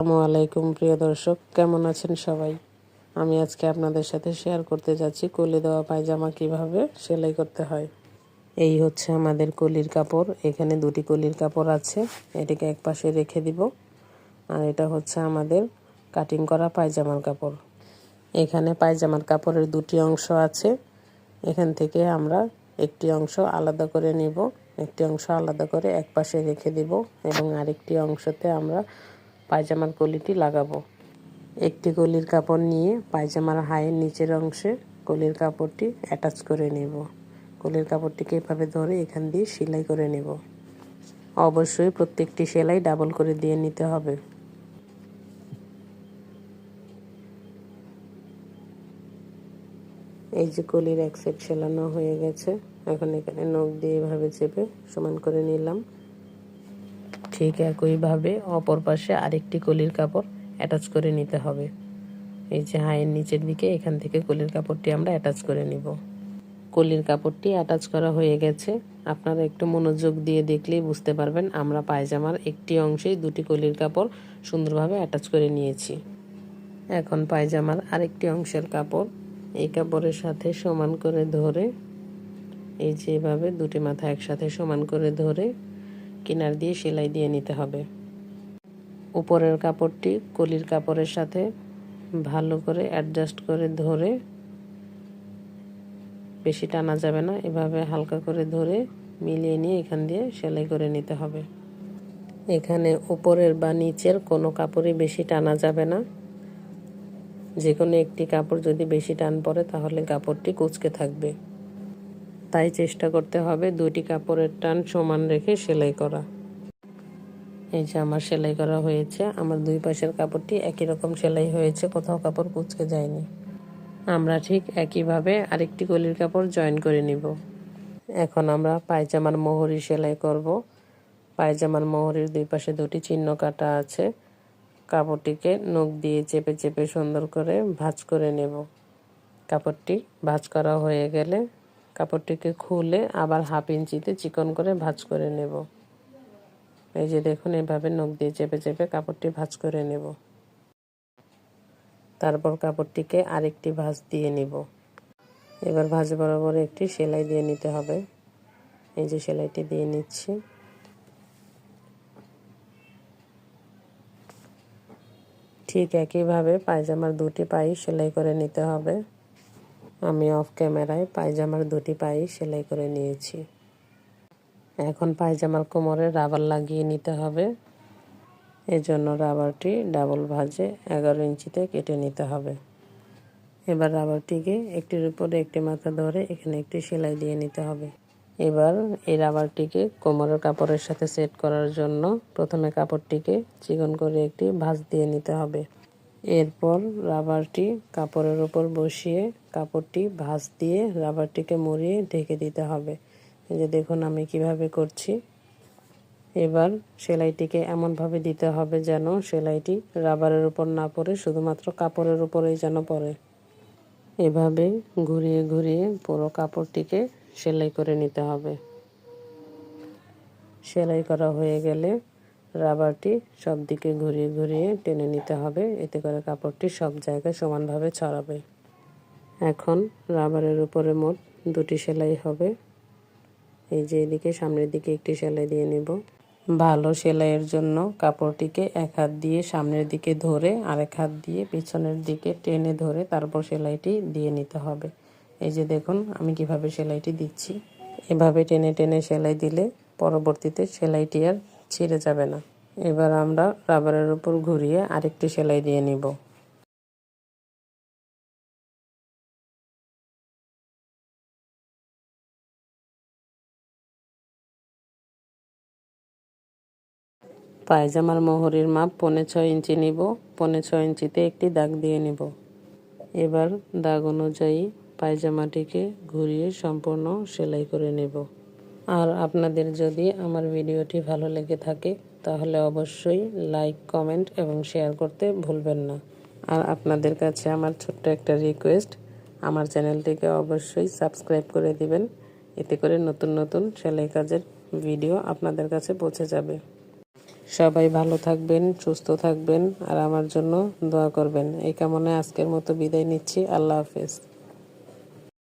আসসালামু আলাইকুম, প্রিয় দর্শক। কেমন আছেন সবাই? আমি আজকে আপনাদের সাথে শেয়ার করতে যাচ্ছি কলি দেওয়া পায়জামা কীভাবে সেলাই করতে হয়। এই হচ্ছে আমাদের কলির কাপড়। এখানে দুটি কলির কাপড় আছে। এটিকে এক পাশে রেখে দিব। আর এটা হচ্ছে আমাদের কাটিং করা পায়জামার কাপড়। এখানে পায়জামার কাপড়ের দুটি অংশ আছে। এখান থেকে আমরা একটি অংশ আলাদা করে নিব। একটি অংশ আলাদা করে এক পাশে রেখে দিব এবং আরেকটি অংশতে আমরা পায়জামার কলিটি লাগাবো। একটি কলির কাপড় নিয়ে পায়জামার হায়ের নিচের অংশে কলির কাপড়টি অ্যাটাচ করে নেব। কলির কাপড়টিকে এভাবে ধরে এখান দিয়ে সেলাই করে নেব। অবশ্যই প্রত্যেকটি সেলাই ডাবল করে দিয়ে নিতে হবে। এই যে কলির এক সেট সেলানো হয়ে গেছে। এখন এখানে নখ দিয়ে এভাবে চেপে সমান করে নিলাম। ঠিক একইভাবে অপর পাশে আরেকটি কলির কাপড় অ্যাটাচ করে নিতে হবে। এই যে হায়ের নিচের দিকে, এখান থেকে কলির কাপড়টি আমরা অ্যাটাচ করে নিব। কলির কাপড়টি অ্যাটাচ করা হয়ে গেছে। আপনারা একটু মনোযোগ দিয়ে দেখলেই বুঝতে পারবেন, আমরা পায়জামার একটি অংশেই দুটি কলির কাপড় সুন্দরভাবে অ্যাটাচ করে নিয়েছি। এখন পায়জামার আরেকটি অংশের কাপড় এই কাপড়ের সাথে সমান করে ধরে, এই যেভাবে দুটি মাথা একসাথে সমান করে ধরে কিনার দিয়ে সেলাই দিয়ে নিতে হবে। উপরের কাপড়টি কলির কাপড়ের সাথে ভালো করে অ্যাডজাস্ট করে ধরে বেশি টানা যাবে না, এভাবে হালকা করে ধরে মিলিয়ে নিয়ে এখান দিয়ে সেলাই করে নিতে হবে। এখানে উপরের বা নিচের কোনো কাপড়ই বেশি টানা যাবে না। যে কোনো একটি কাপড় যদি বেশি টান পড়ে, তাহলে কাপড়টি কুচকে থাকবে। তাই চেষ্টা করতে হবে দুটি কাপড়ের টান সমান রেখে সেলাই করা। এই যে আমার সেলাই করা হয়েছে, আমার দুই পাশের কাপড়টি একই রকম সেলাই হয়েছে, কোথাও কাপড় কুচকে যায়নি। আমরা ঠিক একইভাবে আরেকটি গলির কাপড় জয়েন করে নিব। এখন আমরা পায়জামার মোহরি সেলাই করব। পায়জামার মোহরির দুই পাশে দুটি চিহ্ন কাটা আছে। কাপড়টিকে নখ দিয়ে চেপে চেপে সুন্দর করে ভাঁজ করে নেব। কাপড়টি ভাঁজ করা হয়ে গেলে কাপড়টিকে খুলে আবার হাফ ইঞ্চিতে চিকন করে ভাঁজ করে নেব। এই যে দেখুন, এভাবে নখ দিয়ে চেপে চেপে কাপড়টি ভাঁজ করে নেব। তারপর কাপড়টিকে আরেকটি ভাঁজ দিয়ে নিব। এবার ভাঁজ বরাবর একটি সেলাই দিয়ে নিতে হবে। এই যে সেলাইটি দিয়ে নিচ্ছি। ঠিক একইভাবে পায়জামার দুটি পাই সেলাই করে নিতে হবে। আমি অফ ক্যামেরায় পায়জামার দুটি পায়ে সেলাই করে নিয়েছি। এখন পায়জামার কোমরে রাবার লাগিয়ে নিতে হবে। এজন্য রাবারটি ডাবল ভাজে এগারো ইঞ্চিতে কেটে নিতে হবে। এবার রাবারটিকে একটির উপরে একটি মাথা ধরে এখানে একটি সেলাই দিয়ে নিতে হবে। এবার এই রাবারটিকে কোমরের কাপড়ের সাথে সেট করার জন্য প্রথমে কাপড়টিকে চিকন করে একটি ভাঁজ দিয়ে নিতে হবে। এরপর রাবারটি কাপড়ের উপর বসিয়ে কাপড়টি ভাঁজ দিয়ে রাবারটিকে মুড়িয়ে ঢেকে দিতে হবে। এই যে দেখুন আমি কীভাবে করছি। এবার সেলাইটিকে এমনভাবে দিতে হবে যেন সেলাইটি রাবারের উপর না পড়ে, শুধুমাত্র কাপড়ের উপরেই যেন পড়ে। এভাবে ঘুরিয়ে ঘুরিয়ে পুরো কাপড়টিকে সেলাই করে নিতে হবে। সেলাই করা হয়ে গেলে রাবারটি সব দিকে ঘুরিয়ে ঘুরিয়ে টেনে নিতে হবে। এতে করে কাপড়টি সব জায়গায় সমানভাবে ছড়াবে। এখন রাবারের উপরে মোট দুটি সেলাই হবে। এই যে এদিকে, সামনের দিকে একটি সেলাই দিয়ে নেব। ভালো সেলাইয়ের জন্য কাপড়টিকে এক হাত দিয়ে সামনের দিকে ধরে আরেক হাত দিয়ে পিছনের দিকে টেনে ধরে তারপর সেলাইটি দিয়ে নিতে হবে। এই যে দেখুন, আমি কীভাবে সেলাইটি দিচ্ছি। এভাবে টেনে টেনে সেলাই দিলে পরবর্তীতে সেলাইটি আর ছিঁড়ে যাবে না। এবার আমরা রাবারের উপর ঘুরিয়ে আরেকটি সেলাই দিয়ে নিব। পায়জামার মোহরির মাপ পনে ছয় ইঞ্চি নিব। পনে ছয় ইঞ্চিতে একটি দাগ দিয়ে নিব। এবার দাগ অনুযায়ী পায়জামাটিকে ঘুরিয়ে সম্পূর্ণ সেলাই করে নেব। আর আপনাদের যদি আমার ভিডিওটি ভালো লেগে থাকে, তাহলে অবশ্যই লাইক কমেন্ট এবং শেয়ার করতে ভুলবেন না। আর আপনাদের কাছে আমার ছোট্ট একটা রিকোয়েস্ট আমার চ্যানেলটিকে অবশ্যই সাবস্ক্রাইব করে দিবেন। এতে করে নতুন নতুন সেলাই কাজের ভিডিও আপনাদের কাছে পৌঁছে যাবে। সবাই ভালো থাকবেন, সুস্থ থাকবেন, আর আমার জন্য দোয়া করবেন। এই কামনায় আজকের মতো বিদায় নিচ্ছি। আল্লাহ হাফেজ।